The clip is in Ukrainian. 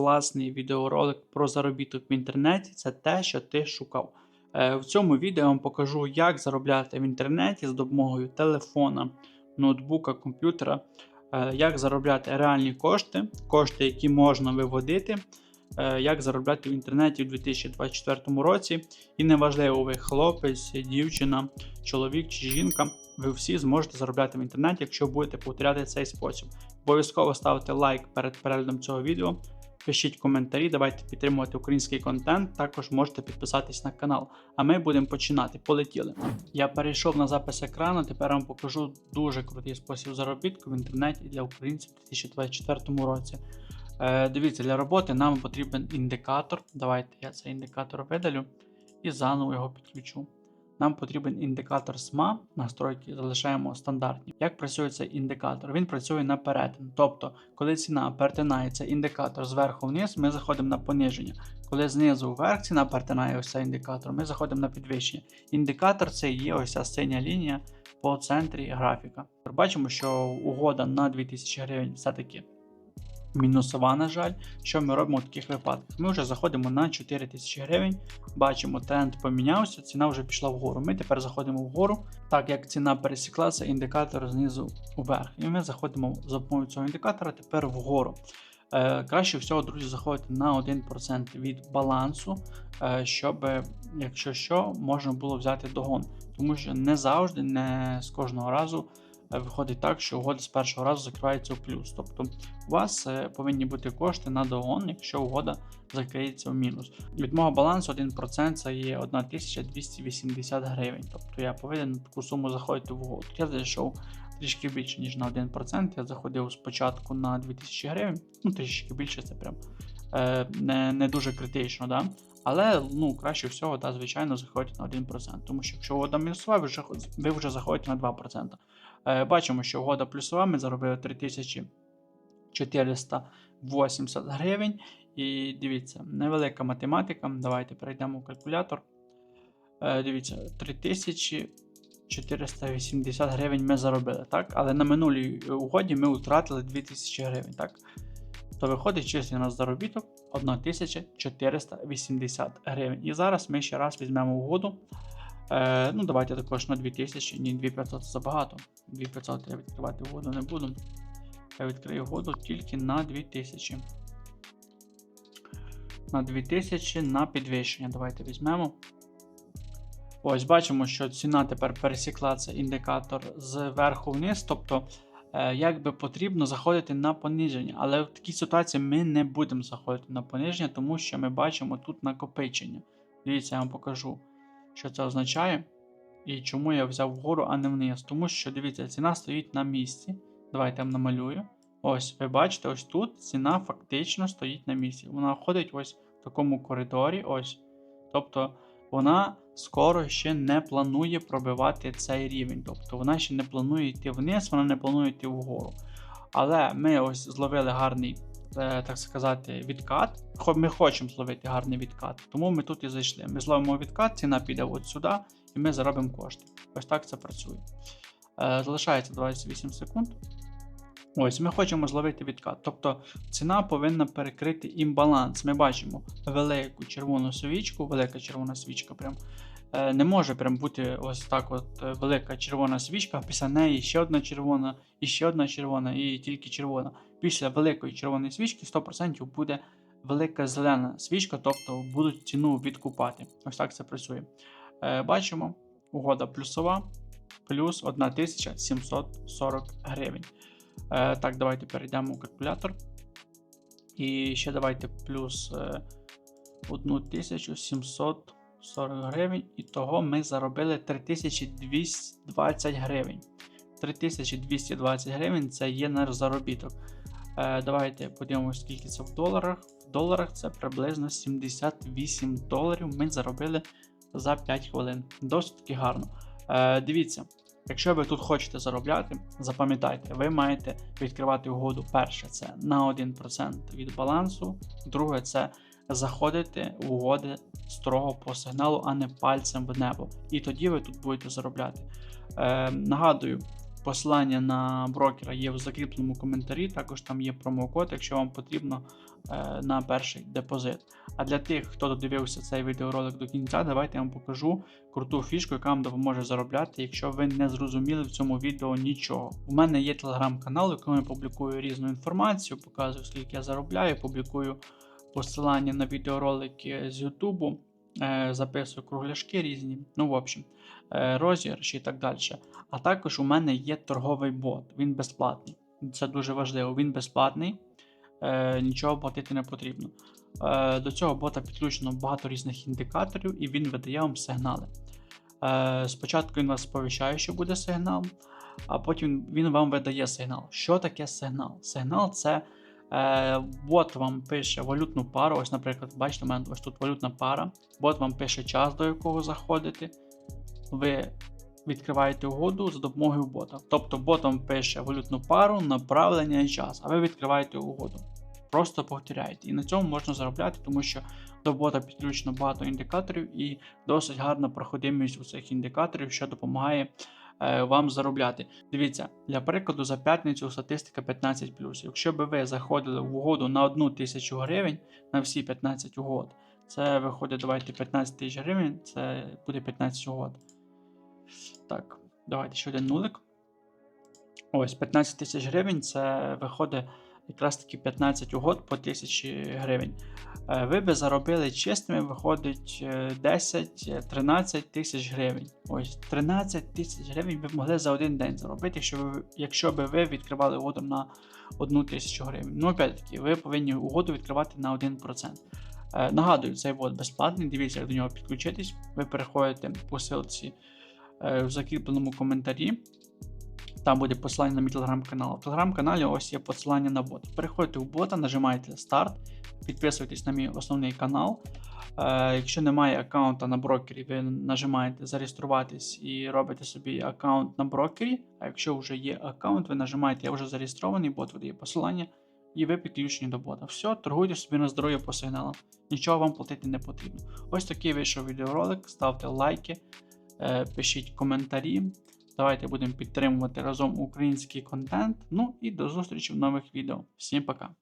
класний відеоролик про заробіток в інтернеті. Це те, що ти шукав. Е, В цьому відео я вам покажу, як заробляти в інтернеті з допомогою телефона, ноутбука, комп'ютера, е, як заробляти реальні кошти, кошти, які можна виводити, е, як заробляти в інтернеті в 2024 році. І неважливо, ви хлопець, дівчина, чоловік чи жінка, ви всі зможете заробляти в інтернеті, якщо будете повторяти цей спосіб. Обов'язково ставте лайк перед переглядом цього відео. Пишіть коментарі, давайте підтримувати український контент. Також можете підписатись на канал. А ми будемо починати. Полетіли. Я перейшов на запис екрану. Тепер вам покажу дуже крутий спосіб заробітку в інтернеті для українців у 2024 році. Е, дивіться, для роботи нам потрібен індикатор. Давайте я цей індикатор видалю і заново його підключу. Нам потрібен індикатор SMA, настройки залишаємо стандартні. Як працює цей індикатор? Він працює на перетин. Тобто, коли ціна перетинається індикатор зверху вниз, ми заходимо на пониження. Коли знизу вверх ціна перетинає ось цей індикатор, ми заходимо на підвищення. Індикатор це є ось ця синя лінія по центрі графіка. Бачимо, що угода на 2000 гривень все-таки мінусова, на жаль. Що ми робимо в таких випадках? Ми вже заходимо на 4000 гривень, бачимо, тренд помінявся, ціна вже пішла вгору. Ми тепер заходимо вгору, так як ціна пересіклася, індикатор знизу вверх. І ми заходимо за допомогою цього індикатора тепер вгору. Е, краще всього, друзі, заходити на 1% від балансу, е, щоб, якщо що, можна було взяти догон. Тому що не завжди, не з кожного разу виходить так, що угода з першого разу закривається у плюс. Тобто у вас е, повинні бути кошти на догон, якщо угода закриється в мінус. Від мого балансу 1% це є 1280 гривень. Тобто я повинен таку суму заходити в угоду. Я зайшов трішки більше, ніж на 1%. Я заходив спочатку на 2000 гривень, ну трішки більше, це прям е, не не дуже критично. да? Але ну, краще всього, да, звичайно, заходити на 1%. Тому що якщо угода мінусова, ви вже, ви вже заходите на 2%. Е, бачимо, що угода плюсова, ми заробили 3480 гривень. І дивіться, невелика математика. Давайте перейдемо в калькулятор. Е, дивіться, 3480 гривень ми заробили, так? Але на минулій угоді ми втратили 2000 гривень, так? То виходить численний на заробіток 1480 гривень. І зараз ми ще раз візьмемо угоду. Е, ну, давайте також на 2000, ні, 2500 це забагато. 2500 я відкривати угоду не буду. Я відкрию угоду тільки на 2000. На 2000 на підвищення. Давайте візьмемо. Ось бачимо, що ціна тепер пересікла цей індикатор зверху вниз. Тобто, як би потрібно заходити на пониження. Але в такій ситуації ми не будемо заходити на пониження, тому що ми бачимо тут накопичення. Дивіться, я вам покажу, що це означає. І чому я взяв вгору, а не вниз. Тому що, дивіться, ціна стоїть на місці. Давайте я вам намалюю. Ось, ви бачите, ось тут ціна фактично стоїть на місці. Вона ходить ось в такому коридорі. ось. Тобто вона скоро ще не планує пробивати цей рівень. Тобто вона ще не планує йти вниз, вона не планує йти вгору. Але ми ось зловили гарний, е, так сказати, відкат. Ми хочемо зловити гарний відкат, тому ми тут і зайшли. Ми зловимо відкат, ціна піде от сюди, і ми заробимо кошти. Ось так це працює. Е, залишається 28 секунд. Ось, ми хочемо зловити відкат. Тобто ціна повинна перекрити імбаланс. Ми бачимо велику червону свічку, велика червона свічка. прям е, Не може прям бути ось так: от е, велика червона свічка, після неї ще одна червона, і ще одна червона, і тільки червона. Після великої червоної свічки 100% буде велика зелена свічка, тобто будуть ціну відкупати. Ось так це працює. Е, Бачимо, угода плюсова, плюс 1740 гривень. Е, Так, давайте перейдемо у калькулятор. І ще давайте плюс е, 1740 гривень. І того ми заробили 3220 гривень. 3220 гривень це є наш заробіток. Е, Давайте подивимося, скільки це в доларах. В доларах це приблизно 78 доларів. Ми заробили за 5 хвилин. Досить таки гарно. Е, Дивіться. Якщо ви тут хочете заробляти, запам'ятайте, ви маєте відкривати угоду. Перше, це на 1% від балансу. Друге, це заходити в угоди строго по сигналу, а не пальцем в небо. І тоді ви тут будете заробляти. Е, Нагадую, посилання на брокера є в закріпленому коментарі. Також там є промокод. Якщо вам потрібно е, на перший депозит. А для тих, хто додивився цей відеоролик до кінця, давайте я вам покажу круту фішку, яка вам допоможе заробляти, якщо ви не зрозуміли в цьому відео нічого. У мене є телеграм-канал, в якому я публікую різну інформацію, показую, скільки я заробляю, публікую посилання на відеоролики з Ютубу, е, записую кругляшки різні, ну, в общем, е, розіграші і так далі. А також у мене є торговий бот, він безплатний. Це дуже важливо, він безплатний, е, нічого платити не потрібно. Е, До цього бота підключено багато різних індикаторів, і він видає вам сигнали. Е, Спочатку він вас сповіщає, що буде сигнал, а потім він вам видає сигнал. Що таке сигнал? Сигнал це е, бот вам пише валютну пару. Ось, наприклад, бачите, у мене ось тут валютна пара. Бот вам пише час, до якого заходите. Ви відкриваєте угоду за допомогою бота. Тобто бот вам пише валютну пару, направлення і час, а ви відкриваєте угоду. Просто повторяєте. І на цьому можна заробляти, тому що до бота підключено багато індикаторів і досить гарна проходимість у цих індикаторів, що допомагає е, вам заробляти. Дивіться, для прикладу, за п'ятницю статистика 15. Якщо би ви заходили в угоду на 1 тисячу гривень на всі 15 угод, це виходить, давайте 15 тисяч гривень, це буде 15 угод. Так, давайте ще один нулик. Ось 15 тисяч гривень це виходить якраз таки 15 угод по 1000 гривень. Е, Ви би заробили чистими, виходить е, 10-13 тисяч гривень. Ось 13 тисяч гривень ви могли за один день заробити, якщо ви, якщо би ви відкривали угоду на 1 тисячу гривень. Ну, опять-таки, ви повинні угоду відкривати на 1%. Е, Нагадую, цей бот безплатний. Дивіться, як до нього підключитись. Ви переходите по ссылці е, в закріпленому коментарі. Там буде посилання на мій телеграм-канал. В телеграм-каналі ось є посилання на бот. Переходите в бота, нажимаєте старт, підписуйтесь на мій основний канал. Е, якщо немає аккаунта на брокері, ви нажимаєте зареєструватись і робите собі аккаунт на брокері. А якщо вже є аккаунт, ви нажимаєте Я вже зареєстрований, бот видає посилання, і ви підключені до бота. Все, торгуйте собі на здоров'я по сигналам. Нічого вам платити не потрібно. Ось такий вийшов відеоролик. Ставте лайки, е, пишіть коментарі. Давайте будемо підтримувати разом український контент. Ну і до зустрічі в нових відео. Всім пока!